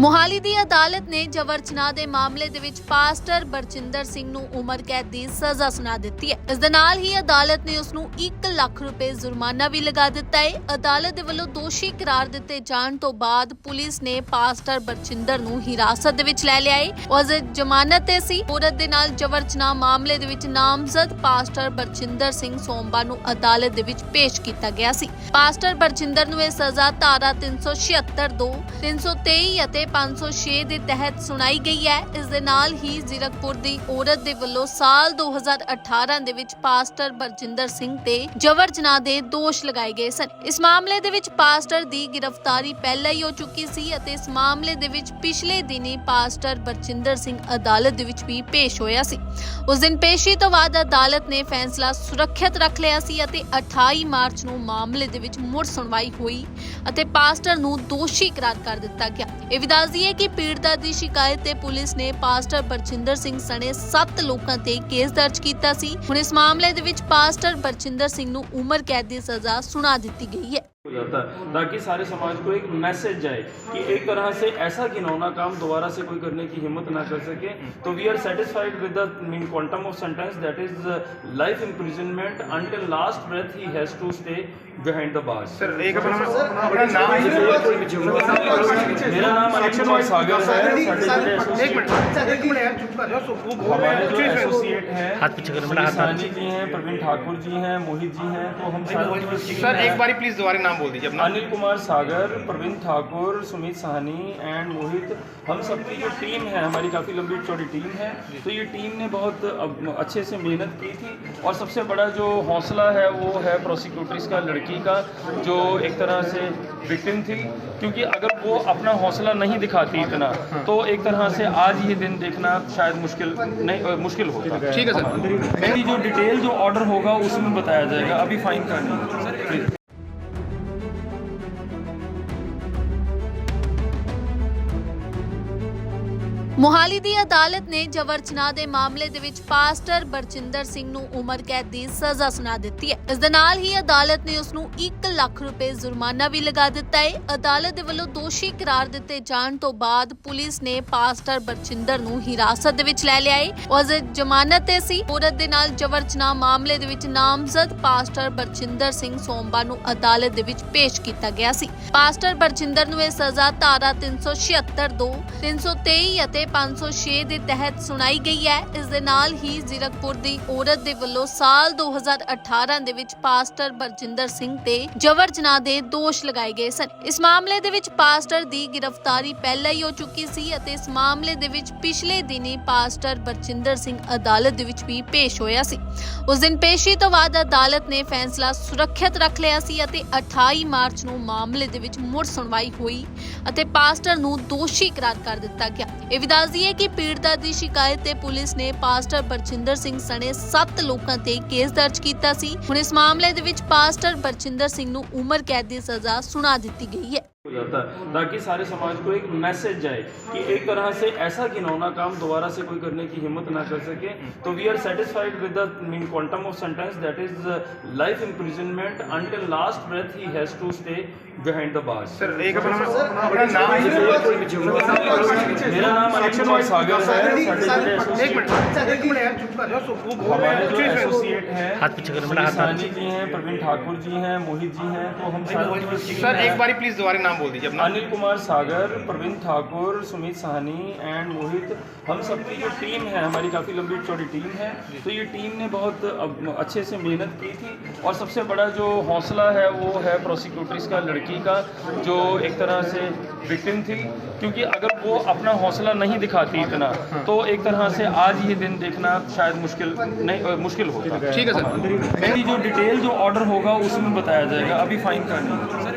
ਮੋਹਾਲੀ ਦੀ ਅਦਾਲਤ ਨੇ ਜਬਰ ਜਵਰਚਨਾ ਦੇ ਮਾਮਲੇ ਦੇ ਵਿੱਚ ਪਾਸਟਰ ਬਰਚਿੰਦਰ ਸਿੰਘ ਨੂੰ ਉਮਰ ਕੈਦ ਦੀ ਸਜ਼ਾ ਸੁਣਾ ਦਿੱਤੀ ਹੈ। ਇਸ ਦੇ ਨਾਲ ਹੀ ਅਦਾਲਤ ਨੇ ਉਸ ਨੂੰ 1 ਲੱਖ ਰੁਪਏ ਜੁਰਮਾਨਾ ਵੀ ਲਗਾ ਦਿੱਤਾ ਹੈ। ਅਦਾਲਤ ਦੇ ਵੱਲੋਂ ਦੋਸ਼ੀ ਕਰਾਰ ਦਿੱਤੇ ਜਾਣ ਤੋਂ ਬਾਅਦ ਪੁਲਿਸ ਨੇ ਪਾਸਟਰ ਬਰਚਿੰਦਰ ਨੂੰ ਹਿਰਾਸਤ ਦੇ ਵਿੱਚ ਲੈ ਲਿਆ ਹੈ। ਉਸ ਜ਼ਮਾਨਤ ਤੇ ਸੀ। ਔਰਤ ਦੇ ਨਾਲ ਜਬਰ ਜਵਰਚਨਾ ਮਾਮਲੇ ਦੇ ਵਿੱਚ ਨਾਮਜ਼ਦ ਪਾਸਟਰ ਬਰਚਿੰਦਰ ਸਿੰਘ ਸੋਮਵਾਰ ਨੂੰ ਅਦਾਲਤ ਦੇ ਵਿੱਚ ਪੇਸ਼ ਕੀਤਾ ਗਿਆ ਸੀ। ਪਾਸਟਰ ਬਰਚਿੰਦਰ ਨੂੰ ਇਹ ਸਜ਼ਾ ਧਾਰਾ 376 2 323 ਅਤੇ 506 ਦੇ ਤਹਿਤ ਸੁਣਾਈ ਗਈ ਹੈ। ਇਸ ਦੇ ਨਾਲ ਹੀ ਜ਼ੀਰਕਪੁਰ ਦੀ ਔਰਤ ਦੇ ਵੱਲੋਂ ਸਾਲ 2018 ਦੇ ਵਿੱਚ ਪਾਸਟਰ ਬਰਜਿੰਦਰ ਸਿੰਘ ਤੇ ਜਬਰ ਜਨਾਹ ਦੇ ਦੋਸ਼ ਲਗਾਏ ਗਏ ਸਨ। ਇਸ ਮਾਮਲੇ ਦੇ ਵਿੱਚ ਪਾਸਟਰ ਦੀ ਗ੍ਰਿਫਤਾਰੀ ਪਹਿਲਾਂ ਹੀ ਹੋ ਚੁੱਕੀ ਸੀ ਅਤੇ ਇਸ ਮਾਮਲੇ ਦੇ ਵਿੱਚ ਪਿਛਲੇ ਦਿਨੀ ਪਾਸਟਰ ਬਰਜਿੰਦਰ ਸਿੰਘ ਅਦਾਲਤ ਦੇ ਵਿੱਚ ਵੀ ਪੇਸ਼ ਹੋਇਆ ਸੀ। ਉਸ ਦਿਨ ਪੇਸ਼ੀ ਤੋਂ ਬਾਅਦ ਅਦਾਲਤ ਨੇ ਫੈਸਲਾ ਸੁਰੱਖਿਅਤ ਰੱਖ ਲਿਆ ਸੀ ਅਤੇ 28 ਮਾਰਚ ਨੂੰ ਮਾਮਲੇ ਦੇ ਵਿੱਚ ਮੁੜ ਸੁਣਵਾਈ ਹੋਈ ਅਤੇ ਪਾਸਟਰ ਨੂੰ ਦੋਸ਼ੀ ਕਰਾਰ ਕਰ ਦਿੱਤਾ ਗਿਆ। ਇਹ ਦੱਸ ਦਈਏ ਕਿ ਪੀੜਤਾ ਦੀ ਸ਼ਿਕਾਇਤ ਤੇ ਪੁਲਿਸ ਨੇ ਪਾਸਟਰ ਬਰਚਿੰਦਰ ਸਿੰਘ ਸਣੇ 7 ਲੋਕਾਂ ਤੇ ਕੇਸ ਦਰਜ ਕੀਤਾ ਸੀ। ਹੁਣ ਇਸ ਮਾਮਲੇ ਦੇ ਵਿੱਚ ਪਾਸਟਰ ਬਰਚਿੰਦਰ ਸਿੰਘ ਨੂੰ ਉਮਰ ਕੈਦ ਦੀ ਸਜ਼ਾ ਸੁਣਾ ਦਿੱਤੀ ਗਈ ਹੈ। हो जाता है ताकि सारे समाज को एक मैसेज जाए कि एक तरह से ऐसा घिनौना काम दोबारा से कोई करने की हिम्मत ना कर सके तो we are satisfied with the mean quantum of sentence that is life imprisonment until last breath he has to stay behind the bars sir एक अपना अपना नाम मेरा नाम अनिल कुमार सागर है एक मिनट एक मिनट यार चुप कर जाओ सो वो बोल रहे हमारे हैं जो एसोसिएट हैं हाथ पीछे करो, मेरा हाथ- जी हैं प्रवीण ठाकुर जी हैं मोहित जी हैं तो हम सर एक बारी प्लीज़ दोबारा नाम बोल दीजिए अपना। अनिल कुमार सागर प्रवीण ठाकुर सुमित साहनी एंड मोहित हम सबकी जो टीम है हमारी काफ़ी लंबी चौड़ी टीम है। तो ये टीम ने बहुत अच्छे से मेहनत की थी और सबसे बड़ा जो हौसला है वो है प्रोसिक्यूटर्स का लड़की का जो एक तरह से विक्टिम थी। क्योंकि अगर वो अपना हौसला नहीं दिखाती इतना तो एक तरह से आज ये दिन देखना शायद मुश्किल नहीं मुश्किल होता। ठीक है सर। मेरी जो डिटेल जो ऑर्डर होगा उसमें बताया जाएगा। अभी फाइन का नहीं प्लीज़ ਮੋਹਾਲੀ ਦੀ ਅਦਾਲਤ ਨੇ ਜਬਰ ਜਵਰਚਨਾ ਦੇ ਮਾਮਲੇ ਦੇ ਵਿੱਚ ਪਾਸਟਰ ਬਰਚਿੰਦਰ ਸਿੰਘ ਨੂੰ ਉਮਰ ਕੈਦ ਦੀ ਸਜ਼ਾ ਸੁਣਾ ਦਿੱਤੀ ਹੈ। ਇਸ ਦੇ ਨਾਲ ਹੀ ਅਦਾਲਤ ਨੇ ਉਸ ਨੂੰ 1 ਲੱਖ ਰੁਪਏ ਜੁਰਮਾਨਾ ਵੀ ਲਗਾ ਦਿੱਤਾ ਹੈ। ਅਦਾਲਤ ਦੇ ਵੱਲੋਂ ਦੋਸ਼ੀ ਕਰਾਰ ਦਿੱਤੇ ਜਾਣ ਤੋਂ ਬਾਅਦ ਪੁਲਿਸ ਨੇ ਪਾਸਟਰ ਬਰਚਿੰਦਰ ਨੂੰ ਹਿਰਾਸਤ ਦੇ ਵਿੱਚ ਲੈ ਲਿਆ ਹੈ। ਉਹ ਜ਼ਮਾਨਤ ਤੇ ਸੀ। ਔਰਤ ਦੇ ਨਾਲ ਜਬਰ ਜਵਰਚਨਾ ਮਾਮਲੇ ਦੇ ਵਿੱਚ ਨਾਮਜ਼ਦ ਪਾਸਟਰ ਬਰਚਿੰਦਰ ਸਿੰਘ ਸੋਮਵਾਰ ਨੂੰ ਅਦਾਲਤ ਦੇ ਵਿੱਚ ਪੇਸ਼ ਕੀਤਾ ਗਿਆ ਸੀ। ਪਾਸਟਰ ਬਰਚਿੰਦਰ ਨੂੰ ਇਹ ਸਜ਼ਾ ਧਾਰਾ 376 2 323 ਅਤੇ 506 ਦੇ ਤਹਿਤ ਸੁਣਾਈ ਗਈ ਹੈ। ਇਸ ਦੇ ਨਾਲ ਹੀ ਜ਼ੀਰਕਪੁਰ ਦੀ ਔਰਤ ਦੇ ਵੱਲੋਂ ਸਾਲ 2018 ਦੇ ਵਿੱਚ ਪਾਸਟਰ ਬਰਜਿੰਦਰ ਸਿੰਘ ਤੇ ਜਬਰ ਜਨਾਹ ਦੇ ਦੋਸ਼ ਲਗਾਏ ਗਏ ਸਨ। ਇਸ ਮਾਮਲੇ ਦੇ ਵਿੱਚ ਪਾਸਟਰ ਦੀ ਗ੍ਰਿਫਤਾਰੀ ਪਹਿਲਾਂ ਹੀ ਹੋ ਚੁੱਕੀ ਸੀ ਅਤੇ ਇਸ ਮਾਮਲੇ ਦੇ ਵਿੱਚ ਪਿਛਲੇ ਦਿਨੀ ਪਾਸਟਰ ਬਰਜਿੰਦਰ ਸਿੰਘ ਅਦਾਲਤ ਦੇ ਵਿੱਚ ਵੀ ਪੇਸ਼ ਹੋਇਆ ਸੀ। ਉਸ ਦਿਨ ਪੇਸ਼ੀ ਤੋਂ ਬਾਅਦ ਅਦਾਲਤ ਨੇ ਫੈਸਲਾ ਸੁਰੱਖਿਅਤ ਰੱਖ ਲਿਆ ਸੀ ਅਤੇ 28 ਮਾਰਚ ਨੂੰ ਮਾਮਲੇ ਦੇ ਵਿੱਚ ਮੁੜ ਸੁਣਵਾਈ ਹੋਈ ਅਤੇ ਪਾਸਟਰ ਨੂੰ ਦੋਸ਼ੀ ਕਰਾਰ ਕਰ ਦਿੱਤਾ ਗਿਆ। ਇਹ ਵੀ ਦੱਸ ਦਈਏ ਕਿ ਪੀੜਤਾ ਦੀ ਸ਼ਿਕਾਇਤ ਤੇ ਪੁਲਿਸ ਨੇ ਪਾਸਟਰ ਬਰਚਿੰਦਰ ਸਿੰਘ ਸਣੇ 7 ਲੋਕਾਂ ਤੇ ਕੇਸ ਦਰਜ ਕੀਤਾ ਸੀ ਹੁਣ ਇਸ ਮਾਮਲੇ ਦੇ ਵਿੱਚ ਪਾਸਟਰ ਬਰਚਿੰਦਰ ਸਿੰਘ ਨੂੰ ਉਮਰ ਕੈਦ ਦੀ ਸਜ਼ਾ ਸੁਣਾ ਦਿੱਤੀ ਗਈ ਹੈ हो जाता है ताकि सारे समाज को एक मैसेज जाए कि एक तरह से ऐसा घिनौना काम दोबारा से कोई करने की हिम्मत ना कर सके तो we are satisfied with the mean quantum of sentence that is life imprisonment until last breath he has to stay behind the bars sir एक अपना अपना नाम मेरा नाम अनिल कुमार सागर है। एक मिनट एक मिनट यार चुप कर वो हमारे जो एसोसिएट हैं। हाथ पीछे करो, मेरा हाथ- सानी जी हैं प्रवीण ठाकुर जी हैं मोहित जी हैं तो हम सारे सर एक बारी प्लीज़ दोबारा नाम बोल दीजिए अपना। अनिल कुमार सागर प्रवीण ठाकुर सुमित साहनी एंड मोहित। हम सबकी जो टीम है हमारी काफ़ी लंबी चौड़ी टीम है। तो ये टीम ने बहुत अच्छे से मेहनत की थी। और सबसे बड़ा जो हौसला है वो है प्रोसिक्यूटर्स का लड़की का जो एक तरह से विक्टिम थी क्योंकि अगर वो अपना हौसला नहीं दिखाती इतना तो एक तरह से आज ये दिन देखना शायद मुश्किल नहीं मुश्किल होगा ठीक है सर। मेरी जो डिटेल जो ऑर्डर होगा उसमें बताया जाएगा। अभी फाइन का नहीं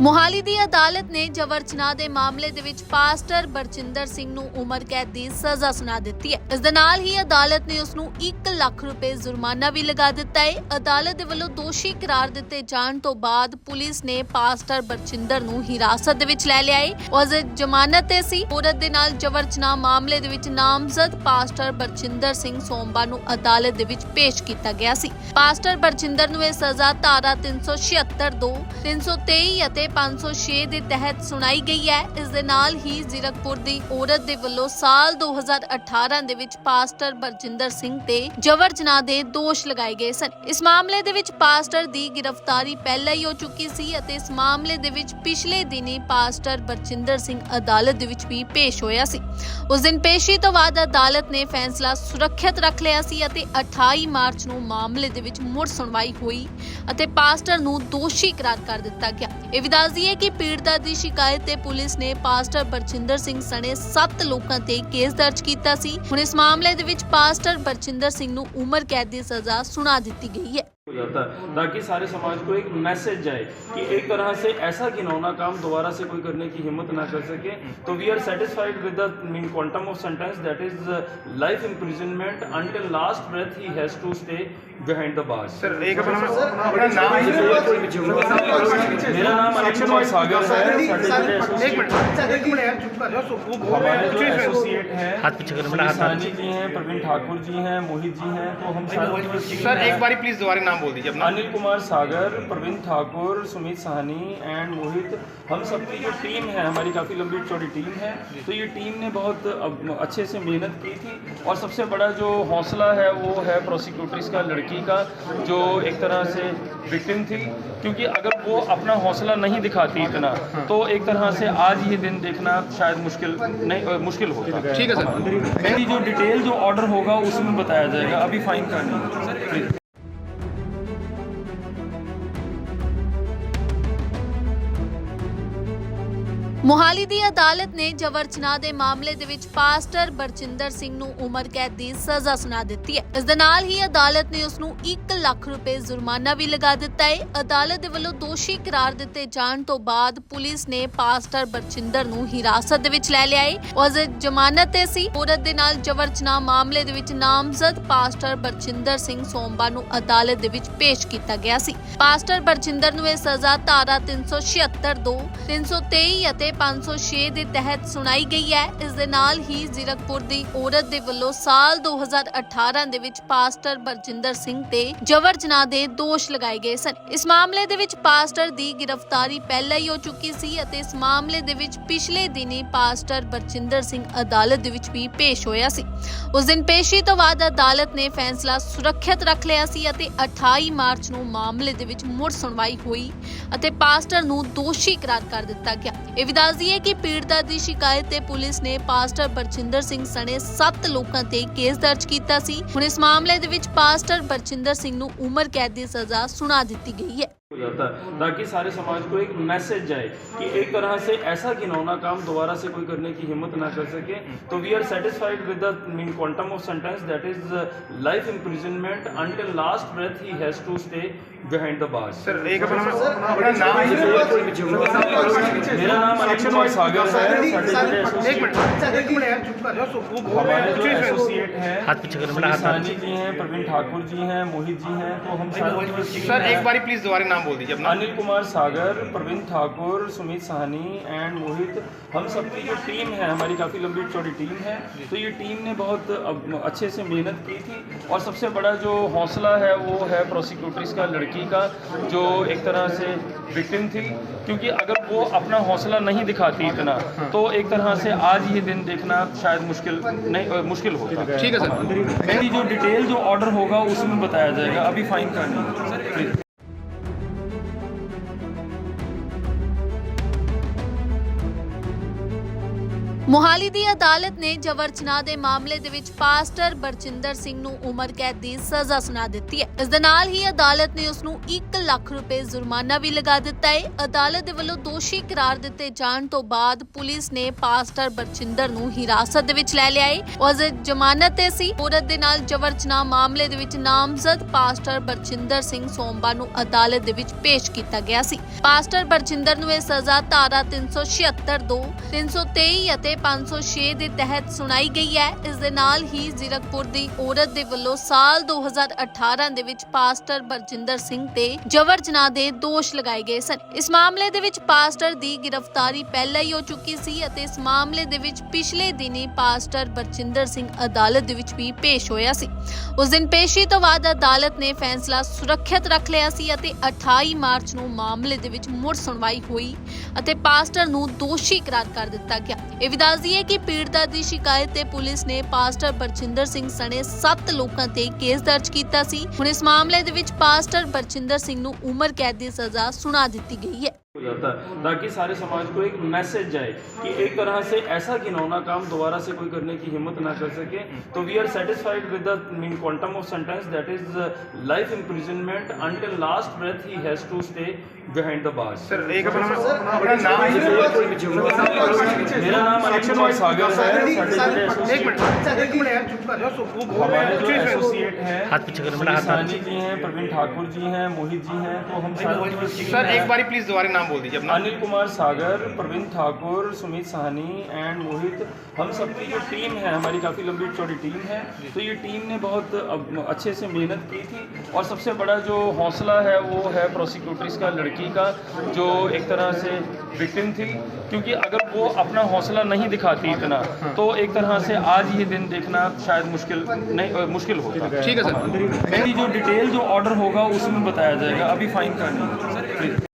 ਮੋਹਾਲੀ ਦੀ ਅਦਾਲਤ ਨੇ ਜਬਰ ਜਵਰਚਨਾ ਦੇ ਮਾਮਲੇ ਦੇ ਵਿੱਚ ਪਾਸਟਰ ਬਰਜਿੰਦਰ ਸਿੰਘ ਨੂੰ ਉਮਰ ਕੈਦ ਦੀ ਸਜ਼ਾ ਸੁਣਾ ਦਿੱਤੀ ਹੈ। ਇਸ ਦੇ ਨਾਲ ਹੀ ਅਦਾਲਤ ਨੇ ਉਸ ਨੂੰ 1 ਲੱਖ ਰੁਪਏ ਜੁਰਮਾਨਾ ਵੀ ਲਗਾ ਦਿੱਤਾ ਹੈ। ਅਦਾਲਤ ਦੇ ਵੱਲੋਂ ਦੋਸ਼ੀ ਕਰਾਰ ਦਿੱਤੇ ਜਾਣ ਤੋਂ ਬਾਅਦ ਪੁਲਿਸ ਨੇ ਪਾਸਟਰ ਬਰਜਿੰਦਰ ਨੂੰ ਹਿਰਾਸਤ ਦੇ ਵਿੱਚ ਲੈ ਲਿਆ ਹੈ। ਉਹ ਜ਼ਮਾਨਤ ਤੇ ਸੀ। ਔਰਤ ਦੇ ਨਾਲ ਜਬਰ ਜਵਰਚਨਾ ਮਾਮਲੇ ਦੇ ਵਿੱਚ ਨਾਮਜ਼ਦ ਪਾਸਟਰ ਬਰਜਿੰਦਰ ਸਿੰਘ ਸੋਮਵਾਰ ਨੂੰ ਅਦਾਲਤ ਦੇ ਵਿੱਚ ਪੇਸ਼ ਕੀਤਾ ਗਿਆ ਸੀ। ਪਾਸਟਰ ਬਰਜਿੰਦਰ ਨੂੰ ਇਹ ਸਜ਼ਾ ਧਾਰਾ 376 2 323 ਅਤੇ 506 ਦੇ ਤਹਿਤ ਸੁਣਾਈ ਗਈ ਹੈ। ਇਸ ਦੇ ਨਾਲ ਹੀ ਜ਼ੀਰਕਪੁਰ ਦੀ ਔਰਤ ਦੇ ਵੱਲੋਂ ਸਾਲ 2018 ਦੇ ਵਿੱਚ ਪਾਸਟਰ ਬਰਜਿੰਦਰ ਸਿੰਘ ਤੇ ਜਬਰ ਜਨਾਹ ਦੇ ਦੋਸ਼ ਲਗਾਏ ਗਏ ਸਨ। ਇਸ ਮਾਮਲੇ ਦੇ ਵਿੱਚ ਪਾਸਟਰ ਦੀ ਗ੍ਰਿਫਤਾਰੀ ਪਹਿਲਾਂ ਹੀ ਹੋ ਚੁੱਕੀ ਸੀ ਅਤੇ ਇਸ ਮਾਮਲੇ ਦੇ ਵਿੱਚ ਪਿਛਲੇ ਦਿਨੀ ਪਾਸਟਰ ਬਰਜਿੰਦਰ ਸਿੰਘ ਅਦਾਲਤ ਦੇ ਵਿੱਚ ਵੀ ਪੇਸ਼ ਹੋਇਆ ਸੀ। ਉਸ ਦਿਨ ਪੇਸ਼ੀ ਤੋਂ ਬਾਅਦ ਅਦਾਲਤ ਨੇ ਫੈਸਲਾ ਸੁਰੱਖਿਅਤ ਰੱਖ ਲਿਆ ਸੀ ਅਤੇ 28 ਮਾਰਚ ਨੂੰ ਮਾਮਲੇ ਦੇ ਵਿੱਚ ਮੁੜ ਸੁਣਵਾਈ ਹੋਈ ਅਤੇ ਪਾਸਟਰ ਨੂੰ ਦੋਸ਼ੀ ਕਰਾਰ ਕਰ ਦਿੱਤਾ ਗਿਆ। ਇਹ ਦੱਸ ਦਈਏ ਕਿ ਪੀੜਤਾ ਦੀ ਸ਼ਿਕਾਇਤ ਤੇ ਪੁਲਿਸ ਨੇ ਪਾਸਟਰ ਬਰਜਿੰਦਰ ਸਿੰਘ ਸਣੇ 7 ਲੋਕਾਂ ਤੇ ਕੇਸ ਦਰਜ ਕੀਤਾ ਸੀ ਹੁਣ ਇਸ ਮਾਮਲੇ ਦੇ ਵਿੱਚ ਪਾਸਟਰ ਬਰਜਿੰਦਰ ਸਿੰਘ ਨੂੰ ਉਮਰ ਕੈਦ ਦੀ ਸਜ਼ਾ ਸੁਣਾ ਦਿੱਤੀ ਗਈ ਹੈ हो जाता है ताकि सारे समाज को एक मैसेज जाए कि एक तरह से ऐसा घिनौना काम दोबारा से कोई करने की हिम्मत ना कर सके तो we are satisfied with the mean quantum of sentence that is life imprisonment until last breath he has to stay behind the bars sir एक अपना अपना नाम मेरा नाम अनिल कुमार सागर है एक मिनट एक मिनट यार चुप कर जाओ सो वो हैं एसोसिएट हैं हाथ पीछे करो, मेरा हाथ- सानी जी हैं प्रवीण ठाकुर जी हैं मोहित जी हैं तो हम सारे सर एक बारी प्लीज़ दोबारा नाम बोल दीजिए अपना अनिल कुमार सागर प्रवीण ठाकुर सुमित साहनी एंड मोहित हम सबकी जो टीम है हमारी काफ़ी लंबी चौड़ी टीम है तो ये टीम ने बहुत अच्छे से मेहनत की थी और सबसे बड़ा जो हौसला है वो है प्रोसिक्यूटर्स का लड़की का जो एक तरह से विक्टिम थी क्योंकि अगर वो अपना हौसला नहीं दिखाती इतना तो एक तरह से आज ये दिन देखना शायद मुश्किल नहीं आ, मुश्किल होगा ठीक है सर। मेरी जो डिटेल जो ऑर्डर होगा उसमें बताया जाएगा। अभी फाइन करना नहीं ਮੋਹਾਲੀ ਦੀ ਅਦਾਲਤ ਨੇ ਜਵਰਚਨਾ ਦੇ ਮਾਮਲੇ ਦੇ ਵਿੱਚ ਪਾਸਟਰ ਬਰਜਿੰਦਰ ਸਿੰਘ ਨੂੰ ਉਮਰ ਕੈਦ ਦੀ ਸਜ਼ਾ ਸੁਣਾ ਦਿੱਤੀ ਹੈ। ਇਸ ਦੇ ਨਾਲ ਹੀ ਅਦਾਲਤ ਨੇ ਉਸ ਨੂੰ 1 ਲੱਖ ਰੁਪਏ ਜੁਰਮਾਨਾ ਵੀ ਲਗਾ ਦਿੱਤਾ ਹੈ। ਅਦਾਲਤ ਦੇ ਵੱਲੋਂ ਦੋਸ਼ੀ ਕਰਾਰ ਦਿੱਤੇ ਜਾਣ ਤੋਂ ਬਾਅਦ ਪੁਲਿਸ ਨੇ ਪਾਸਟਰ ਬਰਜਿੰਦਰ ਨੂੰ ਹਿਰਾਸਤ ਦੇ ਵਿੱਚ ਲੈ ਲਿਆ ਹੈ। ਉਸ ਜ਼ਮਾਨਤ ਤੇ ਸੀ। ਔਰਤ ਦੇ ਨਾਲ ਜਬਰ ਜਵਰਚਨਾ ਮਾਮਲੇ ਦੇ ਵਿੱਚ ਨਾਮਜ਼ਦ ਪਾਸਟਰ ਬਰਜਿੰਦਰ ਸਿੰਘ ਸੋਮਵਾਰ ਨੂੰ ਅਦਾਲਤ ਦੇ ਵਿੱਚ ਪੇਸ਼ ਕੀਤਾ ਗਿਆ ਸੀ। ਪਾਸਟਰ ਬਰਜਿੰਦਰ ਨੂੰ ਇਹ ਸਜ਼ਾ ਧਾਰਾ 376 2 323 ਅਤੇ 506 ਦੇ ਤਹਿਤ ਸੁਣਾਈ ਗਈ ਹੈ। ਇਸ ਦੇ ਨਾਲ ਹੀ ਜ਼ੀਰਕਪੁਰ ਦੀ ਔਰਤ ਦੇ ਵੱਲੋਂ ਸਾਲ 2018 ਦੇ ਵਿੱਚ ਪਾਸਟਰ ਬਰਜਿੰਦਰ ਸਿੰਘ ਤੇ ਜਬਰ ਜਨਾਹ ਦੇ ਦੋਸ਼ ਲਗਾਏ ਗਏ ਸਨ। ਇਸ ਮਾਮਲੇ ਦੇ ਵਿੱਚ ਪਾਸਟਰ ਦੀ ਗ੍ਰਿਫਤਾਰੀ ਪਹਿਲਾਂ ਹੀ ਹੋ ਚੁੱਕੀ ਸੀ ਅਤੇ ਇਸ ਮਾਮਲੇ ਦੇ ਵਿੱਚ ਪਿਛਲੇ ਦਿਨੀ ਪਾਸਟਰ ਬਰਜਿੰਦਰ ਸਿੰਘ ਅਦਾਲਤ ਦੇ ਵਿੱਚ ਵੀ ਪੇਸ਼ ਹੋਇਆ ਸੀ। ਉਸ ਦਿਨ ਪੇਸ਼ੀ ਤੋਂ ਬਾਅਦ ਅਦਾਲਤ ਨੇ ਫੈਸਲਾ ਸੁਰੱਖਿਅਤ ਰੱਖ ਲਿਆ ਸੀ ਅਤੇ 28 ਮਾਰਚ ਨੂੰ ਮਾਮਲੇ ਦੇ ਵਿੱਚ ਮੁੜ ਸੁਣਵਾਈ ਹੋਈ ਅਤੇ ਪਾਸਟਰ ਨੂੰ ਦੋਸ਼ੀ ਕਰਾਰ ਕਰ ਦਿੱਤਾ ਗਿਆ। ਇਹ ਵੀ ਦੱਸ ਦਈਏ ਕਿ ਪੀੜਤਾ ਦੀ ਸ਼ਿਕਾਇਤ ਤੇ ਪੁਲਿਸ ਨੇ ਪਾਸਟਰ ਬਰਜਿੰਦਰ ਸਿੰਘ ਸਣੇ 7 ਲੋਕਾਂ ਤੇ ਕੇਸ ਦਰਜ ਕੀਤਾ ਸੀ ਹੁਣ ਇਸ ਮਾਮਲੇ ਦੇ ਵਿੱਚ ਪਾਸਟਰ ਬਰਜਿੰਦਰ ਸਿੰਘ ਨੂੰ ਉਮਰ ਕੈਦ ਦੀ ਸਜ਼ਾ ਸੁਣਾ ਦਿੱਤੀ ਗਈ ਹੈ हो जाता है ताकि सारे समाज को एक मैसेज जाए कि एक तरह से ऐसा घिनौना काम दोबारा से कोई करने की हिम्मत ना कर सके तो we are satisfied with the mean quantum of sentence that is life imprisonment until last breath he has to stay behind the bars sir एक अपना अपना नाम मेरा नाम अनिल कुमार सागर है एक मिनट एक मिनट यार चुप कर जाओ सो वो बोल रहे हमारे कुछ एसोसिएट हैं हाथ पीछे करो, मेरा हाथ- जी हैं प्रवीण ठाकुर जी हैं मोहित जी हैं तो हम सारे सर एक बारी प्लीज़ दोबारा नाम बोल दीजिए अपना अनिल कुमार सागर प्रवीण ठाकुर सुमित साहनी एंड मोहित हम सबकी जो टीम है हमारी काफ़ी लंबी चौड़ी टीम है तो ये टीम ने बहुत अच्छे से मेहनत की थी और सबसे बड़ा जो हौसला है वो है प्रोसिक्यूटर्स का लड़की का जो एक तरह से विक्टिम थी क्योंकि अगर वो अपना हौसला नहीं दिखाती इतना तो एक तरह से आज ये दिन देखना शायद मुश्किल नहीं मुश्किल होगा ठीक है सर। मेरी जो डिटेल जो ऑर्डर होगा उसमें बताया जाएगा। अभी फाइन का नहीं ਮੋਹਾਲੀ ਦੀ ਅਦਾਲਤ ਨੇ ਜਬਰ ਜਵਰਚਨਾ ਦੇ ਮਾਮਲੇ ਦੇ ਵਿੱਚ ਪਾਸਟਰ ਬਰਚਿੰਦਰ ਸਿੰਘ ਨੂੰ ਉਮਰ ਕੈਦ ਦੀ ਸਜ਼ਾ ਸੁਣਾ ਦਿੱਤੀ ਹੈ। ਇਸ ਦੇ ਨਾਲ ਹੀ ਅਦਾਲਤ ਨੇ ਉਸ ਨੂੰ 1 ਲੱਖ ਰੁਪਏ ਜੁਰਮਾਨਾ ਵੀ ਲਗਾ ਦਿੱਤਾ ਹੈ। ਅਦਾਲਤ ਦੇ ਵੱਲੋਂ ਦੋਸ਼ੀ ਕਰਾਰ ਦਿੱਤੇ ਜਾਣ ਤੋਂ ਬਾਅਦ ਪੁਲਿਸ ਨੇ ਪਾਸਟਰ ਬਰਚਿੰਦਰ ਨੂੰ ਹਿਰਾਸਤ ਦੇ ਵਿੱਚ ਲੈ ਲਿਆ ਹੈ। ਉਹ ਜ਼ਮਾਨਤ ਤੇ ਸੀ। ਔਰਤ ਦੇ ਨਾਲ ਜਬਰ ਜਵਰਚਨਾ ਮਾਮਲੇ ਦੇ ਵਿੱਚ ਨਾਮਜ਼ਦ ਪਾਸਟਰ ਬਰਚਿੰਦਰ ਸਿੰਘ ਸੋਮਵਾਰ ਨੂੰ ਅਦਾਲਤ ਦੇ ਵਿੱਚ ਪੇਸ਼ ਕੀਤਾ ਗਿਆ ਸੀ। ਪਾਸਟਰ ਬਰਚਿੰਦਰ ਨੂੰ ਇਹ ਸਜ਼ਾ ਧਾਰਾ 376 2 323 ਅਤੇ 506 ਦੇ ਤਹਿਤ ਸੁਣਾਈ ਗਈ ਹੈ। ਇਸ ਦੇ ਨਾਲ ਹੀ ਜ਼ੀਰਕਪੁਰ ਦੀ ਔਰਤ ਦੇ ਵੱਲੋਂ ਸਾਲ 2018 ਦੇ ਵਿੱਚ ਪਾਸਟਰ ਬਰਜਿੰਦਰ ਸਿੰਘ ਤੇ ਜਬਰ ਜਨਾਹ ਦੇ ਦੋਸ਼ ਲਗਾਏ ਗਏ ਸਨ। ਇਸ ਮਾਮਲੇ ਦੇ ਵਿੱਚ ਪਾਸਟਰ ਦੀ ਗ੍ਰਿਫਤਾਰੀ ਪਹਿਲਾਂ ਹੀ ਹੋ ਚੁੱਕੀ ਸੀ ਅਤੇ ਇਸ ਮਾਮਲੇ ਦੇ ਵਿੱਚ ਪਿਛਲੇ ਦਿਨੀ ਪਾਸਟਰ ਬਰਜਿੰਦਰ ਸਿੰਘ ਅਦਾਲਤ ਦੇ ਵਿੱਚ ਵੀ ਪੇਸ਼ ਹੋਇਆ ਸੀ। ਉਸ ਦਿਨ ਪੇਸ਼ੀ ਤੋਂ ਬਾਅਦ ਅਦਾਲਤ ਨੇ ਫੈਸਲਾ ਸੁਰੱਖਿਅਤ ਰੱਖ ਲਿਆ ਸੀ ਅਤੇ 28 ਮਾਰਚ ਨੂੰ ਮਾਮਲੇ ਦੇ ਵਿੱਚ ਮੁੜ ਸੁਣਵਾਈ ਹੋਈ ਅਤੇ ਪਾਸਟਰ ਨੂੰ ਦੋਸ਼ੀ ਕਰਾਰ ਕਰ ਦਿੱਤਾ ਗਿਆ। ਇਹ ਵੀ ਦੱਸ ਦਈਏ ਕਿ ਪੀੜਤਾ ਦੀ ਸ਼ਿਕਾਇਤ ਤੇ ਪੁਲਿਸ ਨੇ ਪਾਸਟਰ ਬਰਚਿੰਦਰ ਸਿੰਘ ਸਣੇ 7 ਲੋਕਾਂ ਤੇ ਕੇਸ ਦਰਜ ਕੀਤਾ ਸੀ ਹੁਣ ਇਸ ਮਾਮਲੇ ਦੇ ਵਿੱਚ ਪਾਸਟਰ ਬਰਚਿੰਦਰ ਸਿੰਘ ਨੂੰ ਉਮਰ ਕੈਦ ਦੀ ਸਜ਼ਾ ਸੁਣਾ ਦਿੱਤੀ ਗਈ ਹੈ हो जाता है ताकि सारे समाज को एक मैसेज जाए कि एक तरह से ऐसा घिनौना काम दोबारा से कोई करने की हिम्मत ना कर सके तो we are satisfied with the mean quantum of sentence that is life imprisonment until last breath he has to stay behind the bars sir एक अपना अपना नाम मेरा नाम अनिल कुमार सागर है एक मिनट एक मिनट यार चुप कर जाओ वो हमारे जो एसोसिएट हैं हाथ पीछे करो, सुनील हाथ- हाथ जी हैं प्रवीण ठाकुर जी हैं मोहित जी हैं तो हम सारे सर एक बार प्लीज़ दोबारा नाम बोल दीजिए अपना अनिल कुमार सागर प्रवीण ठाकुर सुमित साहनी एंड मोहित हम सबकी जो टीम है हमारी काफ़ी लंबी चौड़ी टीम है तो ये टीम ने बहुत अच्छे से मेहनत की थी और सबसे बड़ा जो हौसला है वो है प्रोसिक्यूटर्स का लड़की का जो एक तरह से विक्टिम थी क्योंकि अगर वो अपना हौसला नहीं दिखाती इतना तो एक तरह से आज ये दिन देखना शायद मुश्किल नहीं आ, मुश्किल होगा ठीक है सर। मेरी जो डिटेल जो ऑर्डर होगा उसमें बताया जाएगा। अभी फाइन का नहीं प्लीज़